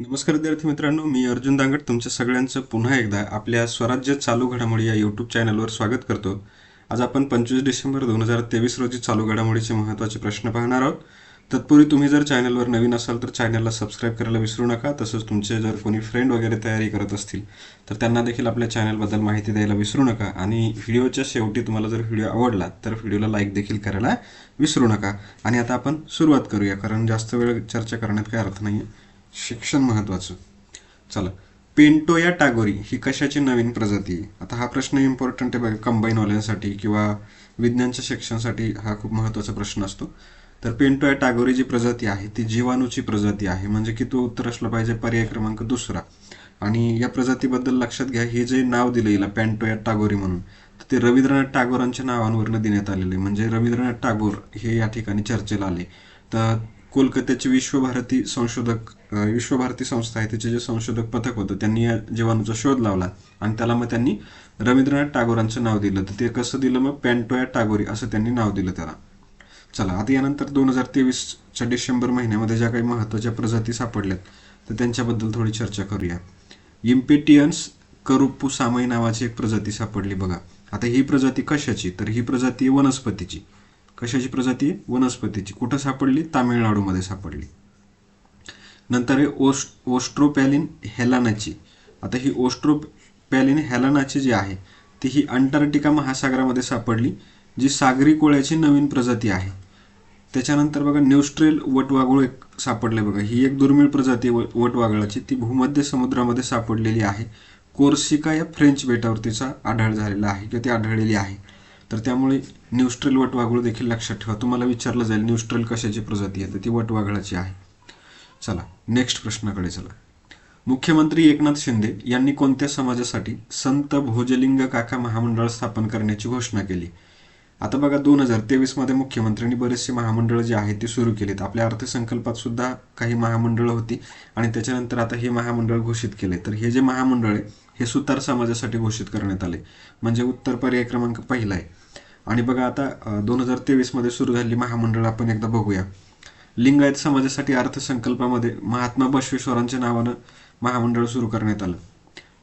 नमस्कार विद्यार्थी मित्रांनो मी अर्जुन दांगट तुमच्या सगळ्यांचं पुन्हा एकदा आपल्या स्वराज्य चालू घडामोडी या यूट्यूब चॅनलवर स्वागत करतो. आज आपण पंचवीस डिसेंबर दोन हजार तेवीस रोजी चालू घडामोडीचे महत्त्वाचे प्रश्न पाहणार आहोत. तत्पूर्वी तुम्ही जर चॅनलवर नवीन असाल तर चॅनलला सबस्क्राईब करायला विसरू नका. तसंच तुमचे जर कोणी फ्रेंड वगैरे तयारी करत असतील तर त्यांना देखील आपल्या चॅनलबद्दल माहिती द्यायला विसरू नका. आणि व्हिडिओच्या शेवटी तुम्हाला जर व्हिडिओ आवडला तर व्हिडिओला लाईक देखील करायला विसरू नका. आणि आता आपण सुरुवात करूया कारण जास्त वेळ चर्चा करण्यात काही अर्थ नाही आहे शिक्षण महत्वाचं. चला. पेंटोया टागोरी ही कशाची नवीन प्रजाती? आहे आता हा प्रश्न इम्पॉर्टंट आहे बघा कंबाईन वाल्यांसाठी किंवा विज्ञानच्या शिक्षणासाठी हा खूप महत्त्वाचा प्रश्न असतो. तर पेंटोया टागोरी जी प्रजाती आहे ती जीवाणूची प्रजाती आहे. म्हणजे की तो उत्तर असलं पाहिजे पर्याय क्रमांक दुसरा. आणि या प्रजातीबद्दल लक्षात घ्या हे जे नाव दिलं हिला पेंटोया टागोरी म्हणून तर ते रवींद्रनाथ टागोरांच्या नावांवरनं देण्यात आलेले आहे. म्हणजे रवींद्रनाथ टागोर हे या ठिकाणी चर्चेला आले. तर कोलकात्याचे विश्वभारती संशोधक विश्वभारती संस्था आहे त्याचे जे संशोधक पथक होतं त्यांनी या जीवाणूचा शोध लावला आणि त्याला मग त्यांनी रवींद्रनाथ टागोरांचं नाव दिलं. तर ते कसं दिलं मग? पॅन्टोया टागोरी असं त्यांनी नाव दिलं त्याला. चला आता यानंतर दोन हजार तेवीसच्या डिसेंबर महिन्यामध्ये ज्या काही महत्त्वाच्या प्रजाती सापडल्यात तर त्यांच्याबद्दल थोडी चर्चा करूया. इम्पेटियन्स करुप्पू सामई नावाची एक प्रजाती सापडली बघा. आता ही प्रजाती कशाची? तर ही प्रजाती वनस्पतीची. कशाची प्रजाती? वनस्पतीची. कुठं सापडली? तामिळनाडूमध्ये सापडली. नंतर आहे ओस्ट ओस्ट्रोपॅलिन हेलानाची. आता ही ओस्ट्रोपॅलिन हेलानाची जी आहे ती ही अंटार्क्टिका महासागरामध्ये सापडली जी सागरी कोळ्याची नवीन प्रजाती आहे. त्याच्यानंतर बघा न्यूस्ट्रेल वटवाघूळ एक सापडले बघा. ही एक दुर्मिळ प्रजाती व- वटवाघळाची. ती भूमध्य समुद्रामध्ये सापडलेली आहे. कोर्सिका या फ्रेंच बेटावरतीचा आढळ झालेला आहे किंवा ती आढळलेली आहे. तर त्यामुळे न्यूस्ट्रेल वटवाघूळ देखील लक्षात ठेवा. तुम्हाला विचारलं जाईल न्यूस्ट्रेल कशाची प्रजाती आहे? तर ती वटवाघळाची आहे. चला नेक्स्ट प्रश्नाकडे चला. मुख्यमंत्री एकनाथ शिंदे यांनी कोणत्या समाजासाठी संत भोजलिंग काका महामंडळ स्थापन करण्याची घोषणा केली? आता बघा दोन हजार तेवीसमध्ये मुख्यमंत्र्यांनी बरेचसे महामंडळ जे आहेत ते सुरू केलेत. आपल्या अर्थसंकल्पात सुद्धा काही महामंडळं होती आणि त्याच्यानंतर आता हे महामंडळ घोषित केले तर हे जे महामंडळ आहे हे सुतार समाजासाठी घोषित करण्यात आले. म्हणजे उत्तर पर्याय क्रमांक पहिला आहे. आणि बघा आता दोन हजार तेवीसमध्ये सुरू झालेली महामंडळ आपण एकदा बघूया. लिंगायत समाजासाठी अर्थसंकल्पामध्ये महात्मा बसवेश्वरांच्या नावानं महामंडळ सुरू करण्यात आलं.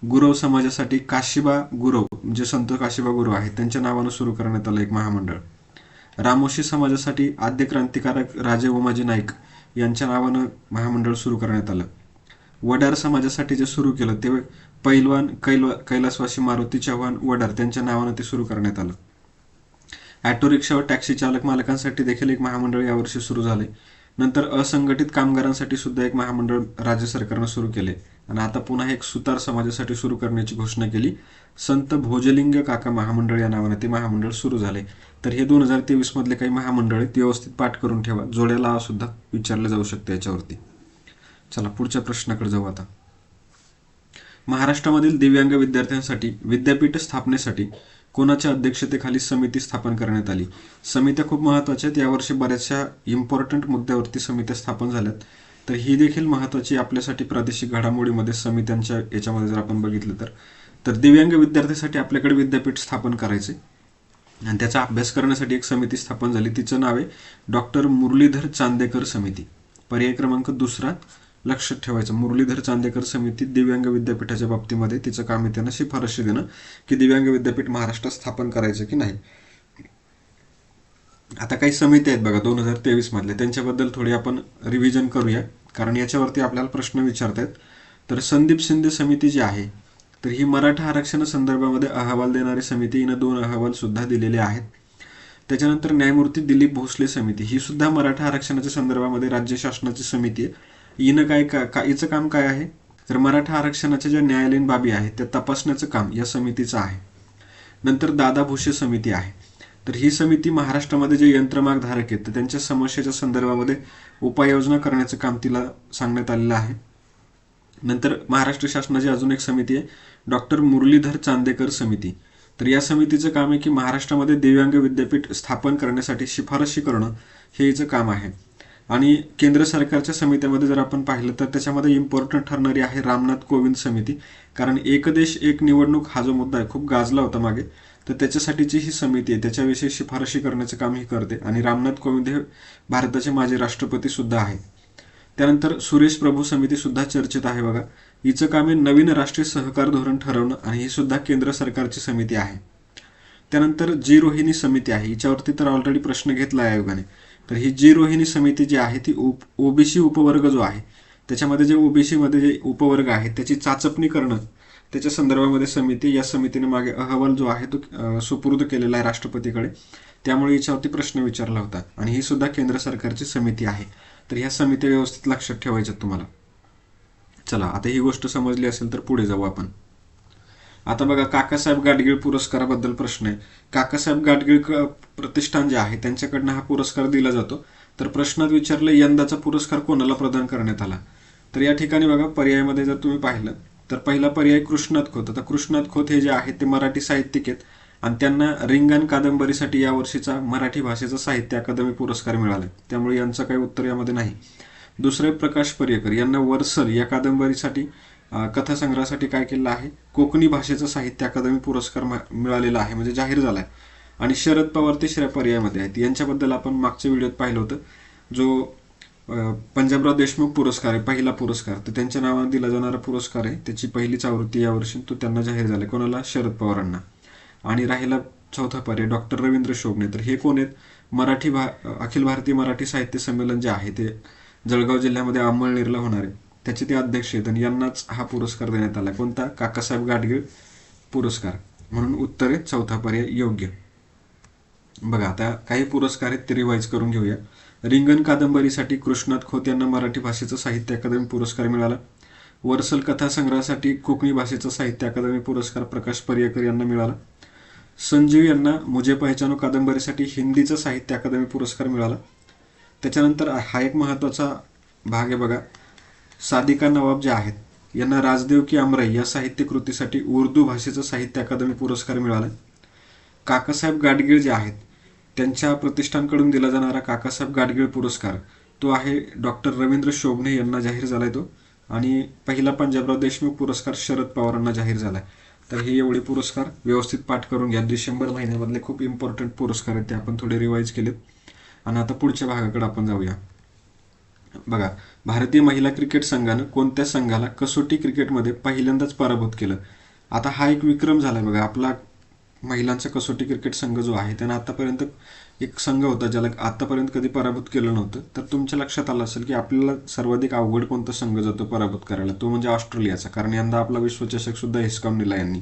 गुरव समाजासाठी काशिबा गुरव जे संत काशिबा गुरव आहेत त्यांच्या नावानं सुरू करण्यात आलं एक महामंडळ. रामोशी समाजासाठी आद्य क्रांतिकारक राजे उमाजी नाईक यांच्या नावानं महामंडळ सुरू करण्यात आलं. वडार समाजासाठी जे सुरू केलं ते पैलवान कैल कैलासवासी मारुती चव्हाण वडार त्यांच्या नावानं ते सुरू करण्यात आलं. ॲटो रिक्षा व टॅक्सी चालक मालकांसाठी देखील एक महामंडळ यावर्षी सुरू झाले. नंतर असंघटित कामगारांसाठी सुद्धा एक महामंडळ राज्य सरकारनं सुरू केले. आणि आता पुन्हा एक सुतार समाजासाठी सुरू करण्याची घोषणा केली. संत भोजलिंग काका महामंडळ या नावाने ते महामंडळ सुरू झाले. तर हे दोन हजार तेवीस मधले काही महामंडळ व्यवस्थित पाठ करून ठेवा. जोड्याला सुद्धा विचारलं जाऊ शकते याच्यावरती. चला पुढच्या प्रश्नाकडे जाऊ आता. महाराष्ट्रामधील दिव्यांग विद्यार्थ्यांसाठी विद्यापीठ स्थापनेसाठी कोणाच्या अध्यक्षतेखाली समिती स्थापन करण्यात आली? समित्या खूप महत्त्वाच्या आहेत. यावर्षी बऱ्याचशा इम्पॉर्टंट मुद्द्यावरती समित्या स्थापन झाल्यात. तर ही देखील महत्त्वाची आपल्यासाठी प्रादेशिक घडामोडीमध्ये समित्यांच्या याच्यामध्ये जर आपण बघितलं तर. तर दिव्यांग विद्यार्थ्यासाठी आपल्याकडे विद्यापीठ स्थापन करायचे आणि त्याचा अभ्यास करण्यासाठी एक समिती स्थापन झाली. तिचं नाव आहे डॉक्टर मुरलीधर चांदेकर समिती. पर्याय क्रमांक दुसरा लक्षात ठेवायचं. मुरलीधर चांदेकर समिती दिव्यांग विद्यापीठाच्या बाबतीमध्ये तिचं काम आहे त्यांना शिफारशी देणं की दिव्यांग विद्यापीठ महाराष्ट्रात स्थापन करायचं की नाही. आता काही समिती आहेत बघा दोन हजार तेवीस मधल्या. त्यांच्याबद्दल थोडी आपण रिव्हिजन करूया. कारण याच्यावरती आपल्याला प्रश्न विचारतायत तर संदीप शिंदे समिती जी आहे तर ही मराठा आरक्षण संदर्भामध्ये अहवाल देणारी समिती हिनं दोन अहवाल सुद्धा दिलेले आहेत. त्याच्यानंतर न्यायमूर्ती दिलीप भोसले समिती ही सुद्धा मराठा आरक्षणाच्या संदर्भामध्ये राज्य शासनाची समिती आहे. हिनं काय का हिचं काम काय आहे? तर मराठा आरक्षणाच्या ज्या न्यायालयीन बाबी आहेत त्या तपासण्याचं काम या समितीचं आहे. नंतर दादा भुसे समिती आहे. तर ही समिती महाराष्ट्रामध्ये जे यंत्रमाग धारक आहेत तर त्यांच्या समस्येच्या संदर्भामध्ये उपाययोजना करण्याचं काम तिला सांगण्यात आलेलं आहे. नंतर महाराष्ट्र शासनाची अजून एक समिती आहे डॉक्टर मुरलीधर चांदेकर समिती. तर या समितीचं काम आहे की महाराष्ट्रामध्ये दिव्यांग विद्यापीठ स्थापन करण्यासाठी शिफारशी करणं हे हिचं काम आहे. आणि केंद्र सरकारच्या समित्यामध्ये जर आपण पाहिलं तर त्याच्यामध्ये इम्पॉर्टंट ठरणारी आहे रामनाथ कोविंद समिती. कारण एक देश एक निवडणूक हा जो मुद्दा आहे खूप गाजला होता मागे. तर त्याच्यासाठीची ही समिती आहे. त्याच्याविषयी शिफारशी करण्याचं काम ही करते. आणि रामनाथ कोविंद हे भारताचे माजी राष्ट्रपती सुद्धा आहे. त्यानंतर सुरेश प्रभू समिती सुद्धा चर्चेत आहे बघा. हिचं काम आहे नवीन राष्ट्रीय सहकार धोरण ठरवणं आणि ही सुद्धा केंद्र सरकारची समिती आहे. त्यानंतर जी रोहिणी समिती आहे. हिच्यावरती तर ऑलरेडी प्रश्न घेतला आहे आयोगाने. तर ही जी रोहिणी समिती जी आहे ती उप ओबीसी उपवर्ग जो आहे त्याच्यामध्ये जे ओबीसीमध्ये जे उपवर्ग आहेत त्याची चाचपणी करणं त्याच्या संदर्भामध्ये समिती या समितीने मागे अहवाल जो आहे तो सुपूर्द केलेला आहे राष्ट्रपतीकडे. त्यामुळे याच्यावरती प्रश्न विचारला होता. आणि ही सुद्धा केंद्र सरकारची समिती आहे. तर ह्या समिती व्यवस्थित लक्षात ठेवायच्यात तुम्हाला. चला आता ही गोष्ट समजली असेल तर पुढे जाऊ आपण. आता बघा काकासाहेब गाडगीळ पुरस्काराबद्दल प्रश्न आहे. काकासाहेब गाडगीळ क- प्रतिष्ठान जे आहे त्यांच्याकडनं हा पुरस्कार दिला जातो. तर प्रश्नात विचारलं यंदाचा पुरस्कार कोणाला प्रदान करण्यात आला? तर या ठिकाणी बघा पर्यायामध्ये जर तुम्ही पाहिलं तर पहिला पर्याय कृष्णात खोत. आता कृष्णात खोत हे जे आहेत ते मराठी साहित्यिक आहेत. आणि त्यांना रिंगण कादंबरीसाठी या वर्षीचा मराठी भाषेचा साहित्य अकादमी पुरस्कार मिळाला त्यामुळे यांचं काही उत्तर यामध्ये नाही. दुसरे प्रकाश पर्यकर यांना वर्सल या कादंबरीसाठी कथासंग्रहासाठी काय केलं आहे? कोकणी भाषेचं साहित्य अकादमी पुरस्कार मिळालेला आहे म्हणजे जाहीर झाला आहे आणि शरद पवार ते तिसऱ्या पर्यायामध्ये आहेत. यांच्याबद्दल आपण मागच्या व्हिडिओत पाहिलं होतं. जो पंजाबराव देशमुख पुरस्कार आहे पहिला पुरस्कार तर त्यांच्या नावाने दिला जाणारा पुरस्कार आहे. त्याची पहिलीच आवृत्ती यावर्षी तो त्यांना जाहीर झाला कोणाला? शरद पवारांना. आणि राहिला चौथा पर्याय डॉक्टर रवींद्र शोभणे. तर हे कोण आहेत? मराठी भा अखिल भारतीय मराठी साहित्य संमेलन जे आहे ते जळगाव जिल्ह्यामध्ये अंमळनेरला होणार आहे. त्याचे ते अध्यक्ष आहेत आणि यांनाच हा पुरस्कार देण्यात आला. कोणता? काकासाहेब गाडगीळ पुरस्कार. म्हणून उत्तर आहे चौथा पर्याय योग्य. बघा आता काही पुरस्कार आहेत ते रिवाईज करून घेऊया. रिंगण कादंबरीसाठी कृष्णात खोत यांना मराठी भाषेचा साहित्य अकादमी पुरस्कार मिळाला. वरसल कथा संग्रहासाठी कोकणी भाषेचा साहित्य अकादमी पुरस्कार प्रकाश पर्यकर यांना मिळाला. संजीव यांना मुझे पहचानो कादंबरीसाठी हिंदीचा साहित्य अकादमी पुरस्कार मिळाला. त्याच्यानंतर हा एक महत्त्वाचा भाग आहे बघा. सादिका नवाब जे आहेत यांना राजदेव की अमराई या साहित्य कृतीसाठी उर्दू भाषेचा साहित्य अकादमी पुरस्कार मिळाला. काकासाहेब गाडगीळ जे आहेत त्यांच्या प्रतिष्ठानकडून दिला जाणारा काकासाहेब गाडगीळ पुरस्कार तो आहे डॉक्टर रवींद्र शोभणे यांना जाहीर झालाय तो. आणि पहिला पंजाबराव देशमुख पुरस्कार शरद पवारांना जाहीर झालाय. तर हे एवढे पुरस्कार व्यवस्थित पाठ करून घ्या. डिसेंबर महिन्यामधले खूप इम्पॉर्टंट पुरस्कार आहेत ते आपण थोडे रिवाईज केलेत. आणि आता पुढच्या भागाकडे आपण जाऊया. बघा भारतीय महिला क्रिकेट संघानं कोणत्या संघाला कसोटी क्रिकेटमध्ये पहिल्यांदाच पराभूत केलं? आता हा एक विक्रम झाला बघा आपला महिलांचा कसोटी क्रिकेट संघ जो आहे त्यानं आतापर्यंत एक संघ होता ज्याला आतापर्यंत कधी पराभूत केलं नव्हतं. तर तुमच्या लक्षात आलं असेल की आपल्याला सर्वाधिक अवघड कोणता संघ जातो पराभूत करायला? तो म्हणजे ऑस्ट्रेलियाचा कारण यंदा आपला विश्वचषक सुद्धा हिसकावून दिला यांनी.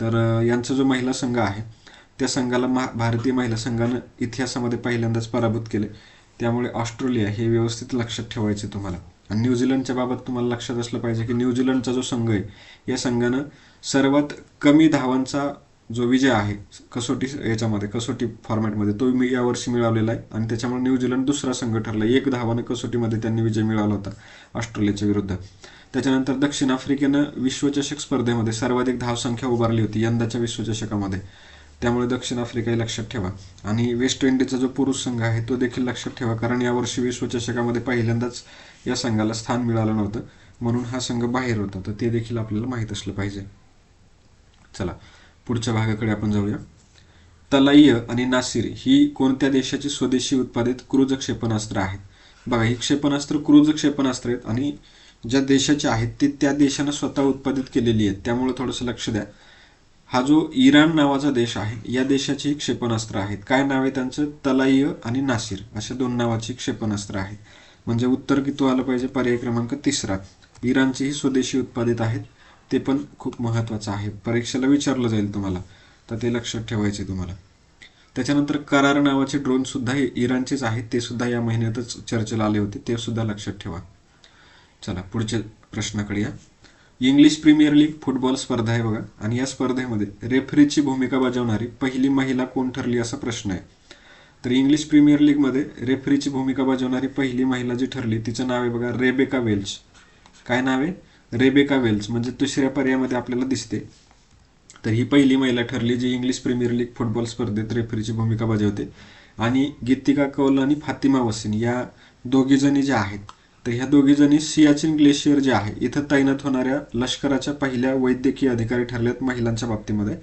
तर यांचा जो महिला संघ आहे त्या संघाला महा भारतीय महिला संघानं इतिहासामध्ये पहिल्यांदाच पराभूत केले. त्यामुळे ऑस्ट्रेलिया हे व्यवस्थित लक्षात ठेवायचे तुम्हाला. आणि न्यूझीलंडच्या बाबत तुम्हाला लक्षात असलं पाहिजे की न्यूझीलंडचा जो संघ आहे या संघानं सर्वात कमी धावांचा जो विजय आहे कसोटी याच्यामध्ये कसोटी फॉर्मॅटमध्ये तो मी यावर्षी मिळवलेला आहे. आणि त्याच्यामुळे न्यूझीलंड दुसरा संघ ठरला. एक धावानं कसोटीमध्ये त्यांनी विजय मिळवला होता ऑस्ट्रेलियाच्या विरुद्ध. त्याच्यानंतर दक्षिण आफ्रिकेनं विश्वचषक स्पर्धेमध्ये सर्वाधिक धावसंख्या उभारली होती यंदाच्या विश्वचषकामध्ये. त्यामुळे दक्षिण आफ्रिकाही लक्षात ठेवा. आणि वेस्ट इंडिजचा जो पुरुष संघ आहे तो देखील लक्षात ठेवा कारण यावर्षी विश्वचषकामध्ये पहिल्यांदाच या संघाला स्थान मिळालं नव्हतं. म्हणून हा संघ बाहेर होता. तर ते देखील आपल्याला माहीत असलं पाहिजे. चला पुढच्या भागाकडे आपण जाऊया. तलाईय आणि नासिर ही कोणत्या देशाची स्वदेशी उत्पादित क्रूज क्षेपणास्त्र आहेत? बघा ही क्षेपणास्त्र क्रूज क्षेपणास्त्र आहेत आणि ज्या देशाचे आहेत ते त्या देशानं स्वतः उत्पादित केलेली आहेत. त्यामुळे थोडंसं लक्ष द्या. हा जो इराण नावाचा देश आहे या देशाची क्षेपणास्त्र आहेत. काय नाव आहे त्यांचं? तलाईय आणि नासिर अशा दोन नावाची क्षेपणास्त्र आहेत. म्हणजे उत्तर किती आलं पाहिजे? पर्याय क्रमांक तिसरा. इराणची ही स्वदेशी उत्पादित आहेत. ते पण खूप महत्त्वाचं आहे. परीक्षेला विचारलं जाईल तुम्हाला. तर ते लक्षात ठेवायचे तुम्हाला. त्याच्यानंतर करार नावाचे ड्रोन सुद्धा हे इराणचेच आहेत. ते सुद्धा या महिन्यातच चर्चेला आले होते. ते सुद्धा लक्षात ठेवा. चला पुढच्या प्रश्नाकडे या. इंग्लिश प्रीमियर लीग फुटबॉल स्पर्धा आहे बघा. आणि या स्पर्धेमध्ये रेफरीची भूमिका बजावणारी पहिली महिला कोण ठरली असा प्रश्न आहे. तर इंग्लिश प्रीमियर लीगमध्ये रेफरीची भूमिका बजावणारी पहिली महिला जी ठरली तिचं नाव आहे बघा रेबेका वेल्स काय नाव आहे? रेबेका वेल्स म्हणजे दुसऱ्या पर्यायामध्ये आपल्याला दिसते. तर ही पहिली महिला ठरली जी इंग्लिश प्रीमियर लीग फुटबॉल स्पर्धेत रेफरीची भूमिका बजावते. आणि गीतिका कौल आणि फातिमा वसीन या दोघीजणी ज्या आहेत तर ह्या दोघीजणी सियाचिन ग्लेशियर जे आहे इथं तैनात होणाऱ्या लष्कराच्या पहिल्या वैद्यकीय अधिकारी ठरल्यात महिलांच्या बाबतीमध्ये.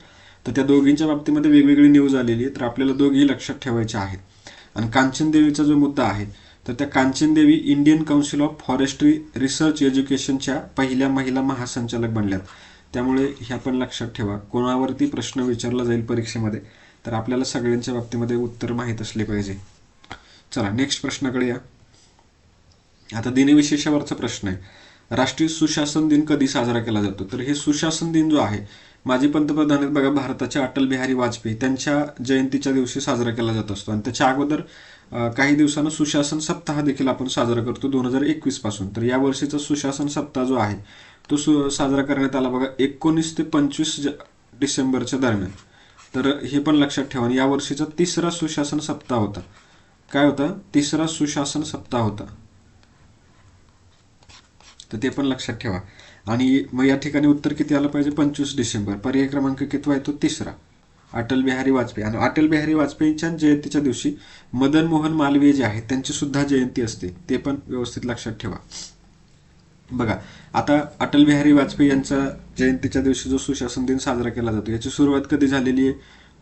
तर त्या दोघींच्या बाबतीमध्ये वेगवेगळी न्यूज आलेली आहे तर आपल्याला दोघीही लक्षात ठेवायच्या आहेत. आणि कांचन देवीचा जो मुद्दा आहे तर त्या Kanchan Devi Indian council of forestry research एज्युकेशनच्या पहिल्या महिला महासंचालक बनल्यात. त्यामुळे ह्या पण लक्षात ठेवा कोणावरती प्रश्न विचारला जाईल परीक्षेमध्ये तर आपल्याला सगळ्यांच्या बाबतीमध्ये उत्तर माहीत असले पाहिजे. चला नेक्स्ट प्रश्नाकडे या. आता दिनविशेषावरचा प्रश्न आहे. राष्ट्रीय सुशासन दिन कधी साजरा केला जातो? तर हे सुशासन दिन जो आहे माजी पंतप्रधान आहेत बघा भारताचे अटल बिहारी वाजपेयी त्यांच्या जयंतीच्या दिवशी साजरा केला जात असतो. आणि त्याच्या अगोदर काही दिवसानं सुशासन सप्ताह देखील आपण साजरा करतो दोन हजार एकवीसपासून. तर या वर्षीचा सुशासन सप्ताह जो आहे तो सु साजरा करण्यात आला बघा एकोणीस ते पंचवीस ज- डिसेंबरच्या दरम्यान. तर हे पण लक्षात ठेवा या वर्षीचा तिसरा सुशासन सप्ताह होता. काय होता? तिसरा सुशासन सप्ताह होता. तर ते पण लक्षात ठेवा. आणि मग या ठिकाणी उत्तर किती आलं पाहिजे? पंचवीस डिसेंबर. पर्याय क्रमांक कितवा येतो तिसरा. अटल बिहारी वाजपेयी. आणि अटल बिहारी वाजपेयींच्या जयंतीच्या दिवशी मदन मोहन मालवीय जे आहेत त्यांची सुद्धा जयंती असते. ते पण व्यवस्थित लक्षात ठेवा. बघा आता अटल बिहारी वाजपेयी यांचा जयंतीच्या दिवशी जो सुशासन दिन साजरा केला जातो याची सुरुवात कधी झालेली आहे?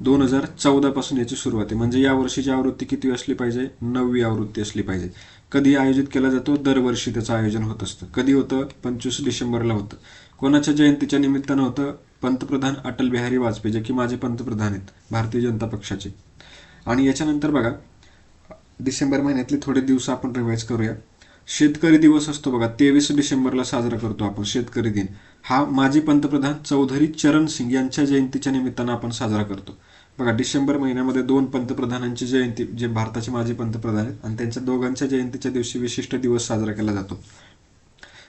दोन हजार चौदापासून याची सुरुवात आहे. म्हणजे या वर्षीची आवृत्ती किती असली पाहिजे? नववी आवृत्ती असली पाहिजे. कधी आयोजित केला जातो? दरवर्षी त्याचं आयोजन होत असतं. कधी होतं? पंचवीस डिसेंबरला होतं. कोणाच्या जयंतीच्या निमित्तानं होतं? पंतप्रधान अटल बिहारी वाजपेयी जे की माझे पंतप्रधान आहेत भारतीय जनता पक्षाचे. आणि याच्यानंतर बघा डिसेंबर महिन्यातले थोडे दिवस आपण रिवाईज करूया. शेतकरी दिवस असतो बघा. तेवीस डिसेंबरला साजरा करतो आपण शेतकरी दिन. हा माजी पंतप्रधान चौधरी चरण सिंग यांच्या जयंतीच्या निमित्तानं आपण साजरा करतो. बघा डिसेंबर महिन्यामध्ये दोन पंतप्रधानांची जयंती जे भारताचे माजी पंतप्रधान आहेत आणि त्यांच्या दोघांच्या जयंतीच्या दिवशी विशिष्ट दिवस साजरा केला जातो.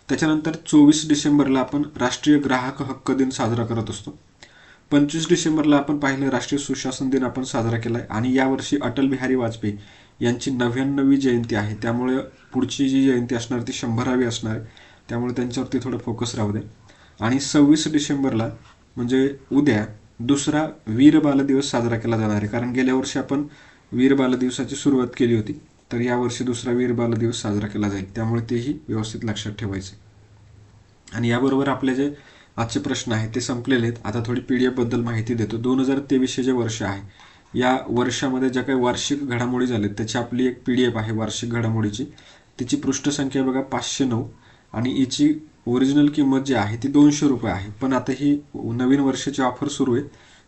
त्याच्यानंतर चोवीस डिसेंबरला आपण राष्ट्रीय ग्राहक हक्क दिन साजरा करत असतो. पंचवीस डिसेंबरला आपण पाहिलं राष्ट्रीय सुशासन दिन आपण साजरा केला आहे आणि यावर्षी अटल बिहारी वाजपेयी यांची नव्याण्णवी जयंती आहे. त्यामुळे पुढची जी जयंती असणार ती शंभरावी असणार आहे. त्यामुळे त्यांच्यावरती थोडं फोकस राहू दे. आणि सव्वीस डिसेंबरला म्हणजे उद्या दुसरा वीर बाल दिवस साजरा केला जाणार आहे. कारण गेल्या वर्षी आपण वीर बाल दिवसाची सुरुवात केली होती. तर यावर्षी दुसरा वीर बाल दिवस साजरा केला जाईल. त्यामुळे तेही व्यवस्थित लक्षात ठेवायचे आणि याबरोबर आपले जे आजचे प्रश्न आहेत ते संपलेले आहेत. आता थोडी पी डी एफबद्दल माहिती देतो. दोन हजार तेवीसचे जे वर्ष आहे या वर्षामध्ये ज्या काही वार्षिक घडामोडी झाल्या त्याची आपली एक पी डी एफ आहे वार्षिक घडामोडीची. तिची पृष्ठसंख्या बघा पाचशे नऊ आणि हिची ओरिजिनल किंमत जी आहे ती दोनशे रुपये आहे. पण आता ही नवीन वर्षाची ऑफर सुरू आहे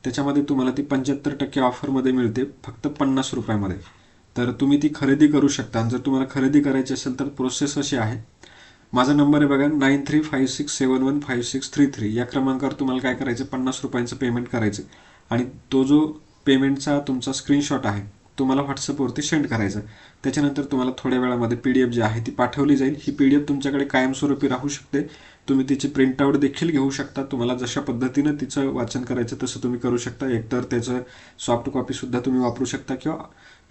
त्याच्यामध्ये तुम्हाला ती पंच्याहत्तर टक्के ऑफरमध्ये मिळते. फक्त पन्नास रुपयामध्ये. तर तुम्ही ती खरेदी करू शकता. आणि जर तुम्हाला खरेदी करायची असेल तर प्रोसेस अशी आहे. माझा नंबर आहे बघा nine three five six seven one five six three three या क्रमांकावर तुम्हाला काय करायचं? पन्नास रुपयांचं पेमेंट करायचं. आणि तो जो पेमेंटचा तुमचा स्क्रीनशॉट आहे तुम्हाला व्हॉट्सअपवरती सेंड करायचं. त्याच्यानंतर तुम्हाला थोड्या वेळामध्ये पी डी एफ जी आहे ती पाठवली जाईल. ही पी डी एफ तुमच्याकडे कायमस्वरूपी राहू शकते. तुम्ही तिची प्रिंटआउट देखील घेऊ शकता. तुम्हाला जशा पद्धतीनं तिचं वाचन करायचं तसं तुम्ही करू शकता. एकतर त्याचं सॉफ्ट कॉपीसुद्धा तुम्ही वापरू शकता किंवा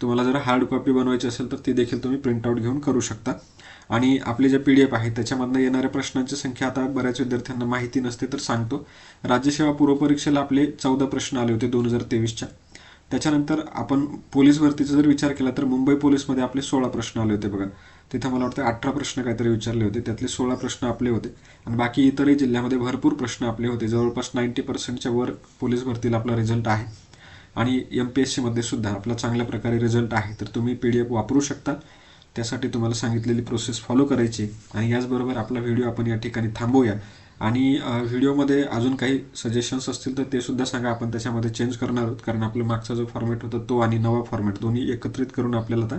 तुम्हाला जर हार्ड कॉपी बनवायची असेल तर ती देखील तुम्ही प्रिंटआउट घेऊन करू शकता. आणि आपले जे पी डी एफ आहे त्याच्यामधनं येणाऱ्या प्रश्नांची संख्या आता बऱ्याच विद्यार्थ्यांना माहिती नसते तर सांगतो. राज्यसेवा पूर्वपरीक्षेला आपले चौदा प्रश्न आले होते दोन हजार तेवीसच्या. त्याच्यानंतर आपण पोलीस भरतीचा जर विचार केला तर मुंबई पोलीसमध्ये आपले सोळा प्रश्न आले होते बघा. तिथं मला वाटतं अठरा प्रश्न काहीतरी विचारले होते. त्यातले सोळा प्रश्न आपले होते. आणि बाकी इतरही जिल्ह्यामध्ये भरपूर प्रश्न आपले होते. जवळपास नाईन्टी पर्सेंटच्या वर पोलीस भरतीला आपला रिझल्ट आहे. आणि एम पी एस सीमध्ये सुद्धा आपला चांगल्या प्रकारे रिझल्ट आहे. तर तुम्ही पी डी एफ वापरू शकता. त्यासाठी तुम्हाला सांगितलेली प्रोसेस फॉलो करायची आणि याचबरोबर आपला व्हिडिओ आपण या ठिकाणी थांबवूया. आणि व्हिडिओमध्ये अजून काही सजेशन्स असतील तर ते सुद्धा सांगा. आपण त्याच्यामध्ये चेंज करणार आहोत. कारण आपला मागचा जो फॉर्मॅट होता तो आणि नवा फॉर्मॅट दोन्ही एकत्रित करून आपल्याला आता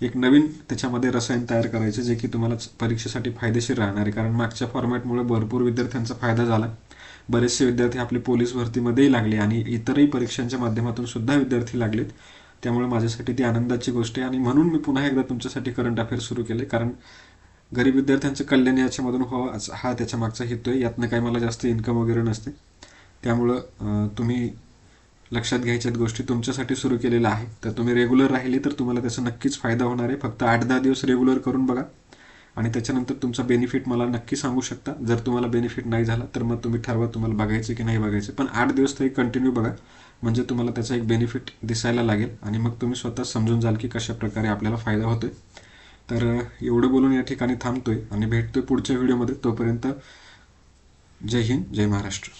एक नवीन त्याच्यामध्ये रसायन तयार करायचं जे की तुम्हाला परीक्षेसाठी फायदेशीर राहणार आहे. कारण मागच्या फॉर्मॅटमुळे भरपूर विद्यार्थ्यांचा फायदा झाला. बरेचसे विद्यार्थी आपले पोलीस भरतीमध्येही लागले आणि इतरही परीक्षांच्या माध्यमातून सुद्धा विद्यार्थी लागलेत. त्यामुळे माझ्यासाठी ती आनंदाची गोष्ट आहे. आणि म्हणून मी पुन्हा एकदा तुमच्यासाठी करंट अफेअर सुरू केले कारण गरीब विद्यार्थ्यांचं कल्याण याच्यामधून हो- व्हावं हा त्याच्या मागचा हेतू आहे. यातनं काही मला जास्त इन्कम वगैरे नसते. त्यामुळं तुम्ही लक्षात घ्यायच्या गोष्टी. तुमच्यासाठी सुरू केलेल्या आहे. तर तुम्ही रेग्युलर राहिली तर तुम्हाला त्याचा नक्कीच फायदा होणार आहे. फक्त आठ दहा दिवस रेग्युलर करून बघा. आणि त्याच्यानंतर तुमचा बेनिफिट मला नक्की सांगू शकता. जर तुम्हाला बेनिफिट नाही झाला तर मग तुम्ही ठरवा तुम्हाला बघायचं की नाही बघायचं. पण आठ दिवस तरी कंटिन्यू बघा. म्हणजे तुम्हाला त्याचा एक बेनिफिट दिसायला लागेल. आणि मग तुम्ही स्वतः समजून जाल की कशा प्रकारे आपल्याला फायदा होतोय. तर एवढं बोलून या ठिकाणी थांबतोय आणि भेटतोय पुढच्या व्हिडिओमध्ये. तोपर्यंत जय हिंद जय महाराष्ट्र.